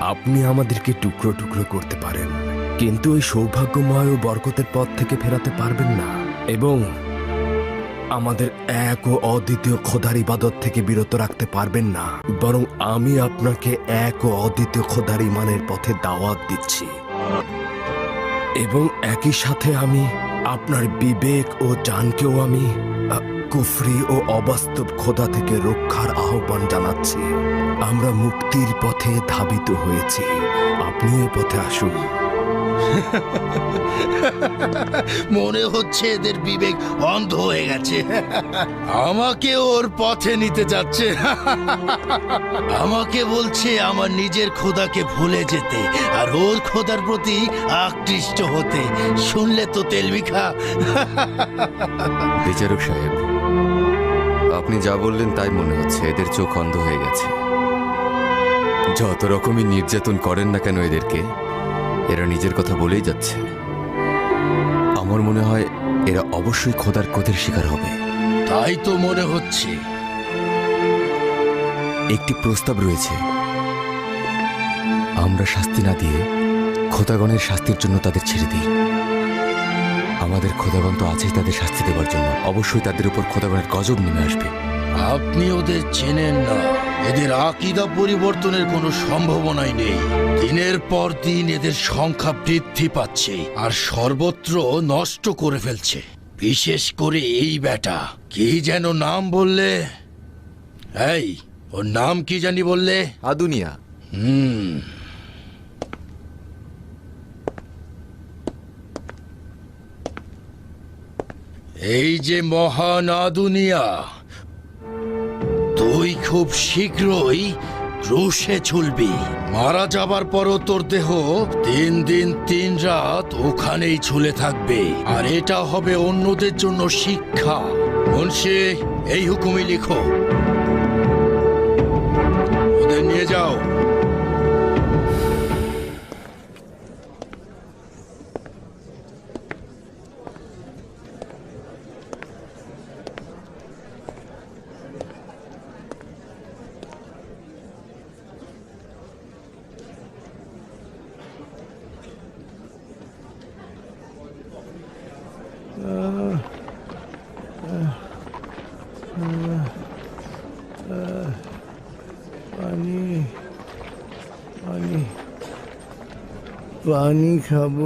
আপনি আমাদেরকে টুকরো টুকরো করতে পারেন, কিন্তু ওই সৌভাগ্যময় ও বরকতের পথ থেকে ফেরাতে পারবেন না। এবং আমাদের এক ও অদ্বিতীয় খোদার ইবাদত থেকে বিরত রাখতে পারবেন না। বরং আমি আপনাকে এক ও অদ্বিতীয় খোদার ইমানের পথে দাওয়াত দিচ্ছি। এবং একই সাথে আমি আপনার বিবেক ও জানকেও আমি কুফরি ও অবাস্তব খোদা থেকে রক্ষার আহ্বান জানাচ্ছি। আমরা মুক্তির পথে ধাবিত হয়েছি। আপনি এ পথে আসুন। মনে হচ্ছে এদের বিবেক অন্ধ হয়ে গেছে। আমাকে ওর পথে নিতে যাচ্ছে। আমাকে বলছে আমার নিজের খোদাকে ভুলে যেতে আর ওর খোদার প্রতি আকৃষ্ট হতে। শুনলে তো তেলমিখা বিচারক সাহেব আপনি যা বললেন তাই মনে হচ্ছে এদের চোখ অন্ধ হয়ে গেছে। যত রকমই নির্যাতন করেন না কেন এদেরকে এরা নিজের কথা বলেই যাচ্ছে। আমার মনে হয় এরা অবশ্যই খোদার ক্রোধের শিকার হবে। তাই তো মনে হচ্ছে। একটি প্রস্তাব রয়েছে। আমরা শাস্তি না দিয়ে খোদাগণের শাস্তির জন্য তাদের ছেড়ে দিই। আমাদের খোদাগণ তো আছেই তাদের শাস্তি দেওয়ার জন্য। অবশ্যই তাদের উপর খোদাগণের গজব নেমে আসবে। আপনি ওদের চেনেন না। এদের আকিদা পরিবর্তনের কোনো সম্ভাবনাই নেই। দিনের পর দিন এদের সংখ্যা বৃদ্ধি পাচ্ছে আর সর্বত্র নষ্ট করে ফেলছে। বিশেষ করে এই বেটা কি যেন নাম বললে? এই ওর নাম কি জানি বললে? আদুনিয়া। হুম। এই যে মহান আদুনিয়া। তুই খুব শীঘ্রই ক্রুশে ঝুলবি মারা যাবার পরও তোর দেহ তিন দিন তিন রাত ওখানেই ঝুলে থাকবে। আর এটা হবে অন্যদের জন্য শিক্ষা। মুন্সি, এই হুকুমই লিখো। ওদের নিয়ে যাও। পানি পানি পানি খাব।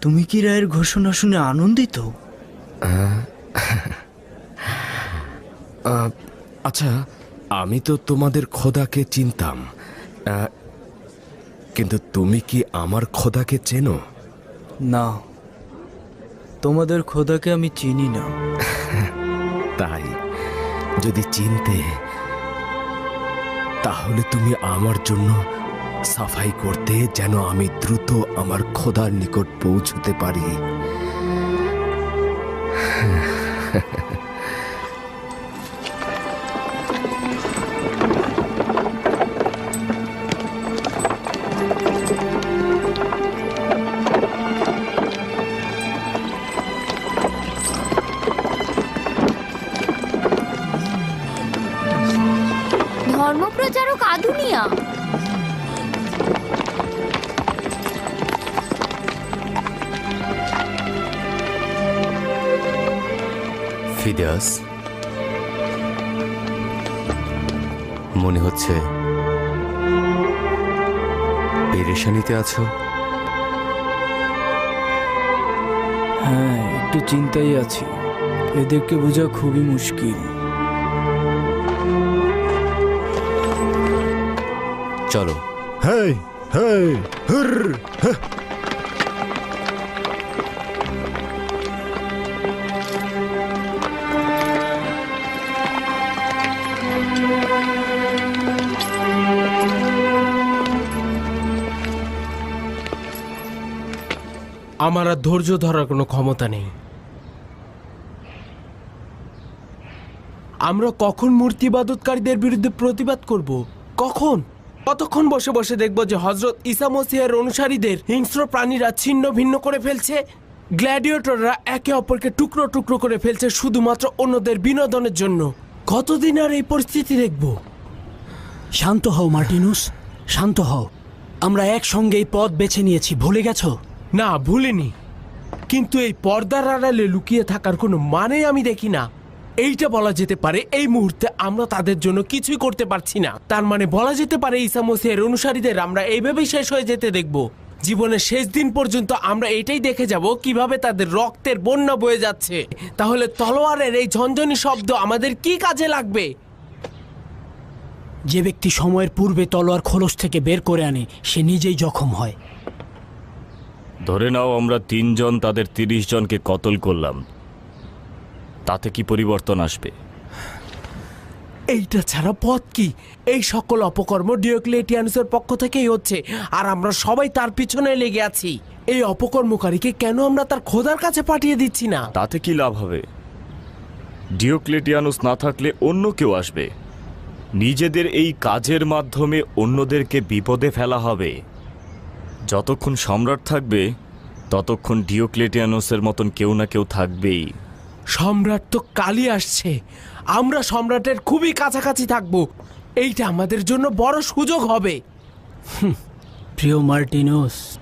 তুমি কি রায়ের ঘোষণা শুনে আনন্দিত? আচ্ছা আমি তো তোমাদের খোদাকে চিনতাম। কিন্তু তুমি কি আমার খোদাকে চেনো? না তোমাদের খোদাকে আমি চিনি না। তাই। যদি চিনতে, তাহলে তুমি আমার জন্য সাফাই করতে যেন আমি দ্রুত আমার খোদার নিকট পৌঁছতে পারি। ধর্মপ্রচারক আধুনিয়া। ফিদাস মনে হচ্ছে পেরেশানিতে আছো? হ্যাঁ একটু চিন্তাই আছি। এদেরকে বোঝা খুবই মুশকিল। চলো। হেই আমার আর ধৈর্য ধরার কোনো ক্ষমতা নেই। আমরা কখন মূর্তিবাদতকারীদের বিরুদ্ধে প্রতিবাদ করব? কখন? কতক্ষণ বসে বসে দেখব যে হজরত ইসা মসিহের অনুসারীদের হিংস্র প্রাণীরা ছিন্ন ভিন্ন করে ফেলছে। গ্ল্যাডিয়েটররা একে অপরকে টুকরো টুকরো করে ফেলছে শুধুমাত্র অন্যদের বিনোদনের জন্য। কতদিন আর এই পরিস্থিতি দেখব? শান্ত হও মার্টিনুস শান্ত হও। আমরা একসঙ্গে এই পথ বেছে নিয়েছি ভুলে গেছো? না ভুলিনি। কিন্তু এই পর্দার আড়ালে লুকিয়ে থাকার কোনো মানে আমি দেখি না। এইটা বলা যেতে পারে এই মুহূর্তে আমরা তাদের জন্য কিছুই করতে পারছি না। তার মানে বলা যেতে পারে ঈসা মসিহের অনুসারীদের আমরা এইভাবেই শেষ হয়ে যেতে দেখব। জীবনের শেষ দিন পর্যন্ত আমরা এটাই দেখে যাব কীভাবে তাদের রক্তের বন্যা বয়ে যাচ্ছে। তাহলে তলোয়ারের এই ঝনঝনি শব্দ আমাদের কি কাজে লাগবে? যে ব্যক্তি সময়ের পূর্বে তলোয়ার খোলস থেকে বের করে আনে সে নিজেই জখম হয়। ধরে নাও আমরা তিনজন তাদের তিরিশ জনকে কতল করলাম। তাতে কি পরিবর্তন আসবে? এইটা ছাড়া পথ কি? এই সকল অপকর্ম ডিওক্লেটিয়ানুসের পক্ষ থেকেই হচ্ছে আর আমরা সবাই তার পিছনে লেগে আছি। এই অপকর্মকারীকে কেন আমরা তার খোদার কাছে পাঠিয়ে দিচ্ছি না? তাতে কি লাভ হবে? ডিওক্লেটিয়ানুস না থাকলে অন্য কেউ আসবে। নিজেদের এই কাজের মাধ্যমে অন্যদেরকে বিপদে ফেলা হবে। যতক্ষণ সম্রাট থাকবে ততক্ষণ ডিওক্লেটিয়ানুসের মতন কেউ না কেউ থাকবেই। সম্রাট তো কালই আসছে। আমরা সম্রাটের খুবই কাছাকাছি থাকব। এইটা আমাদের জন্য বড় সুযোগ হবে। প্রিয় মার্টিনুস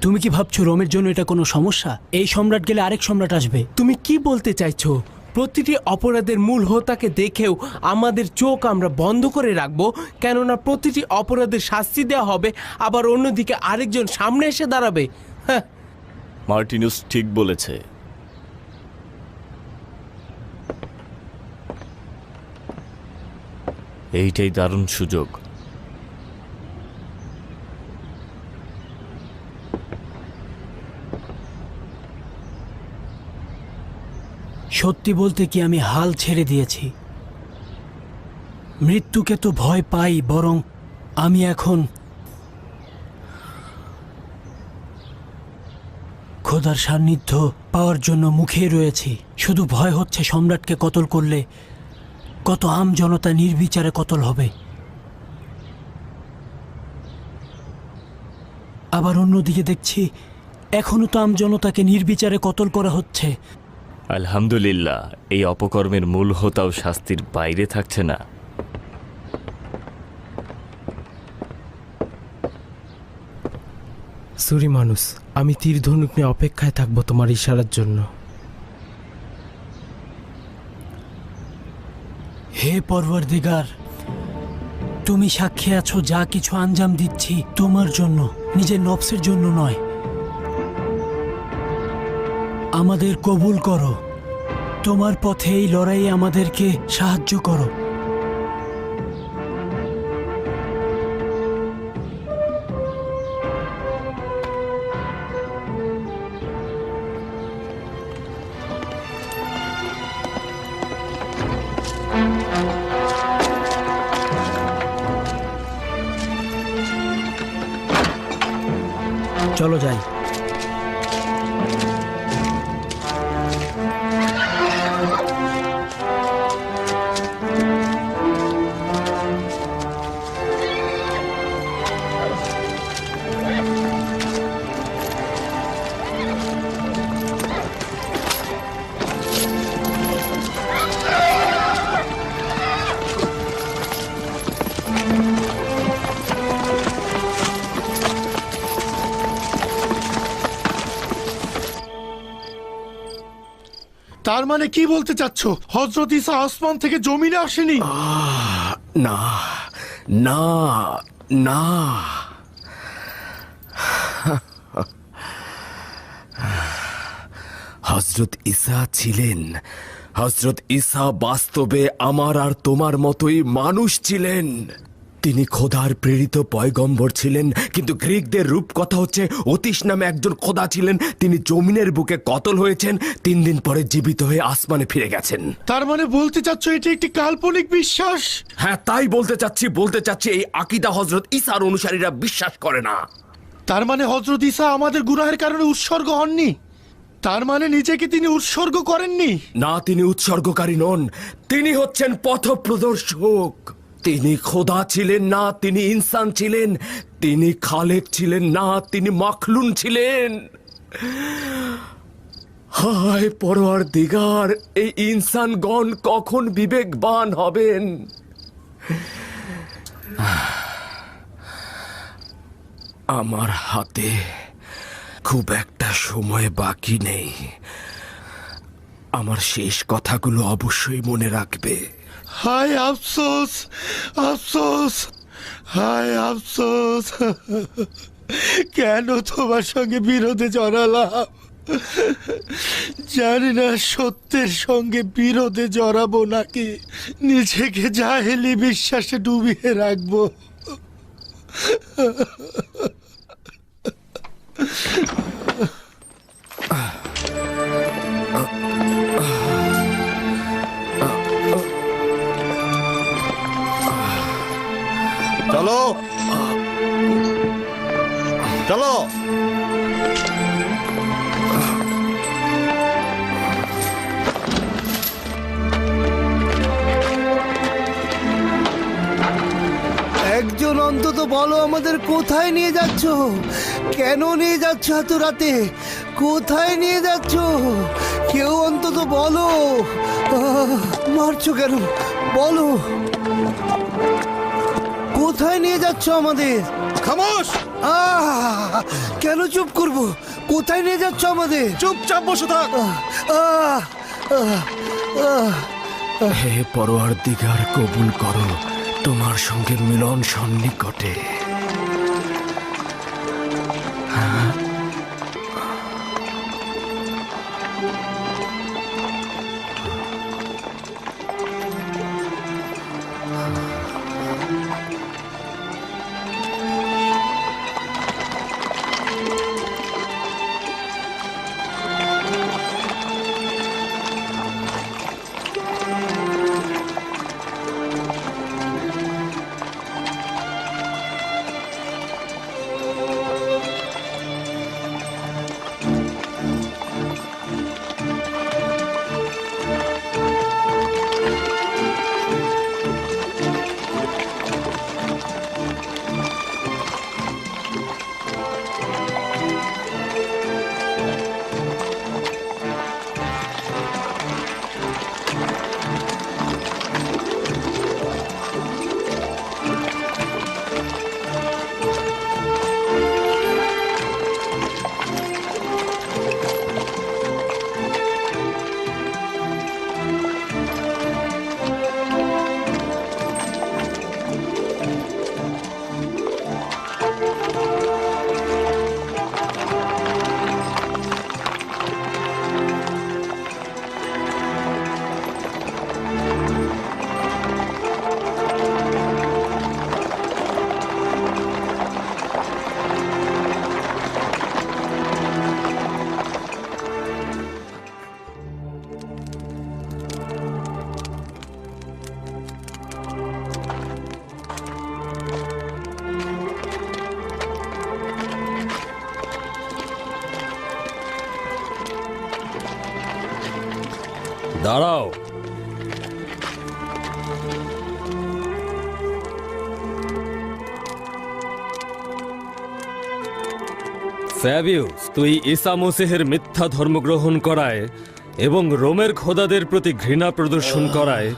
তুমি কি ভাবছ রোমের জন্য এটা কোনো সমস্যা? এই সম্রাট গেলে আরেক সম্রাট আসবে। তুমি কি বলতে চাইছো? প্রতিটি অপরাধের মূল হোতাকে দেখেও আমাদের চোখ আমরা বন্ধ করে রাখব কেননা প্রতিটি অপরাধের শাস্তি দেওয়া হবে আবার অন্যদিকে আরেকজন সামনে এসে দাঁড়াবে। হ্যাঁ। মার্টিনুস ঠিক বলেছে। এইটাই দারুণ সুযোগ। সত্যি বলতে কি আমি হাল ছেড়ে দিয়েছি? মৃত্যুকে তো ভয় পাই, বরং আমি এখন খোদার সান্নিধ্য পাওয়ার জন্য মুখে রয়েছি। শুধু ভয় হচ্ছে সম্রাটকে কতল করলে কত আম জনতা নির্বিচারে কতল হবে। আবার অন্যদিকে দেখছি এখনও তো আম জনতাকে নির্বিচারে কতল করা হচ্ছে। আলহামদুলিল্লাহ এই অপকর্মের মূল হোতাও শাস্তির বাইরে থাকছে না। সুরি মানুষ আমি তীর ধনুক নিয়ে অপেক্ষায় থাকব তোমার ইশারার জন্য। হে তুমি সাক্ষী আছো, যা কিছু আঞ্জাম দিচ্ছি তোমার জন্য, নিজের নফসের জন্য নয়। আমাদের কবুল করো। তোমার পথে এই লড়াই আমাদেরকে সাহায্য করো। চলো যাই তার মানে কি বলতে চাচ্ছ? হজরত ইসা আসমান থেকে জমিনে আসেনি। না না না। হজরত ঈসা ছিলেন। হজরত ঈসা বাস্তবে আমার আর তোমার মতোই মানুষ ছিলেন। তিনি খোদার প্রেরিত পয়গম্বর ছিলেন কিন্তু গ্রিকদের রূপকথা হচ্ছে অতীশ নামে একজন খোদা ছিলেন তিনি জমিনের বুকে কতল হয়েছেন তিন দিন পরে জীবিত হয়ে আসমানে ফিরে গেছেন। তার মানে বলতে চাচ্ছ এটি একটি কাল্পনিক বিশ্বাস? হ্যাঁ তাই বলতে চাচ্ছি বলতে চাচ্ছি এই আকিদা হজরত ঈসার অনুসারীরা বিশ্বাস করে না। তার মানে হজরত ঈসা আমাদের গুনাহের কারণে উৎসর্গ হননি? তার মানে নিজেকে তিনি উৎসর্গ করেননি? না তিনি উৎসর্গকারী নন তিনি হচ্ছেন পথ প্রদর্শক তিনি খোদা ছিলেন, না তিনি ইনসান ছিলেন। তিনি খালেক ছিলেন, না তিনি মখলুন ছিলেন। হায় পরোয়ার দিগার এই ইনসানগণ কখন বিবেকবান হবেন? আমার হাতে খুব একটা সময় বাকি নেই। আমার শেষ কথাগুলো অবশ্যই মনে রাখবে। হায় আফসোস আফসোস, হায় আফসোস। কেন তোমার সঙ্গে বিরোধে জড়ালাম? জানি না সত্যের সঙ্গে বিরোধে জড়াবো নাকি। নিজেকে জাহেলি বিশ্বাসে ডুবিয়ে রাখব। চলো। চলো। একজন অন্তত বলো আমাদের কোথায় নিয়ে যাচ্ছ? কেন নিয়ে যাচ্ছ এত রাতে? কোথায় নিয়ে যাচ্ছ? কেউ অন্তত বলো। মারছো কেন? বলো। কোথায় নিয়ে যাচ্ছ আমাদের? খামোশ! আহ কেন চুপ করব? কোথায় নিয়ে যাচ্ছ আমাদের? চুপচাপ বসে থাক। আহ। হে পরোয়ার দিগার কবুল করো। তোমার সঙ্গে মিলন সন্নিকটে। ফ্যাবিউস তুই ঈসা মসিহের মিথ্যা ধর্মগ্রহণ করায় এবং রোমের খোদাদের প্রতি ঘৃণা প্রদর্শন করায়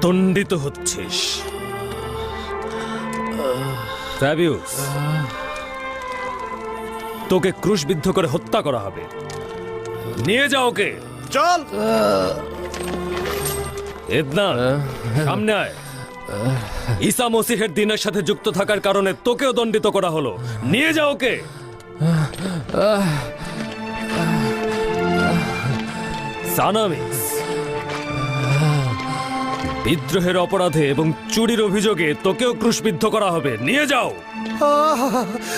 দণ্ডিত হচ্ছিস। ফ্যাবিউস তোকে ক্রুশবিদ্ধ করে হত্যা করা হবে। নিয়ে যাও ওকে। চল। সামনে আয়। ঈসা মসিহের দিনের সাথে যুক্ত থাকার কারণে তোকেও দণ্ডিত করা হলো। নিয়ে যাও ওকে। সানামিস বিদ্রোহের অপরাধে এবং চুরির অভিযোগে তোকেও ক্রুশবিদ্ধ করা হবে। নিয়ে যাও।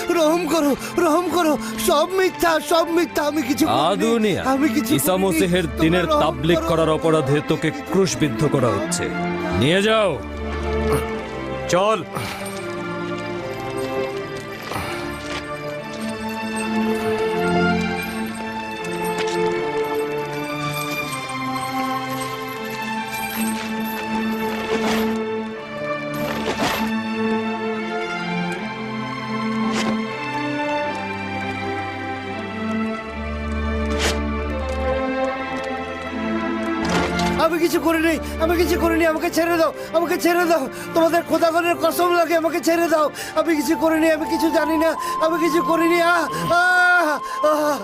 রহম করো রহম করো। সব মিথ্যা সব মিথ্যা। আমি কিছু। আদুনিয়া আমি কিছু ঈসা মসিহের দিনের তাবলিক করার অপরাধে তোকে ক্রুশবিদ্ধ করা হচ্ছে। নিয়ে যাও। চল। কিছু করিনি আমি কিছু করিনি আমাকে ছেড়ে দাও আমাকে ছেড়ে দাও তোমাদের খোদাগণের কসম লাগে আমাকে ছেড়ে দাও আমি কিছু করিনি আমি কিছু জানি না আমি কিছু করিনি আহ আহ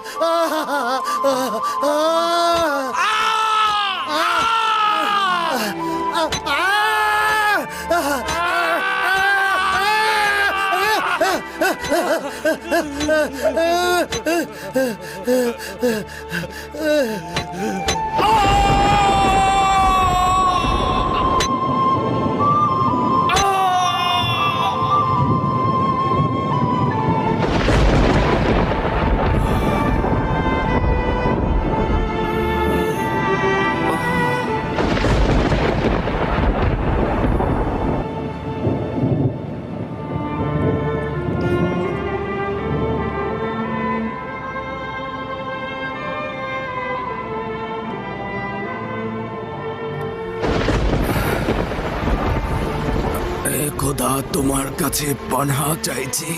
কাছে পানহা চাইছি।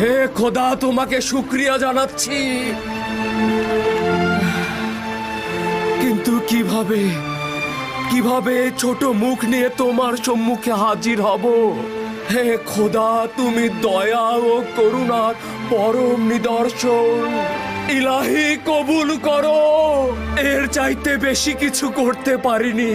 হে খোদা, তোমাকে শুক্রিয়া জানাচ্ছি। কিন্তু কীভাবে কীভাবে ছোট মুখ নিয়ে তোমার সম্মুখে হাজির হব? হে খোদা, তুমি দয়া ও করুণার পরম নিদর্শন। ইলাহি কবুল করো। এর চাইতে বেশি কিছু করতে পারিনি।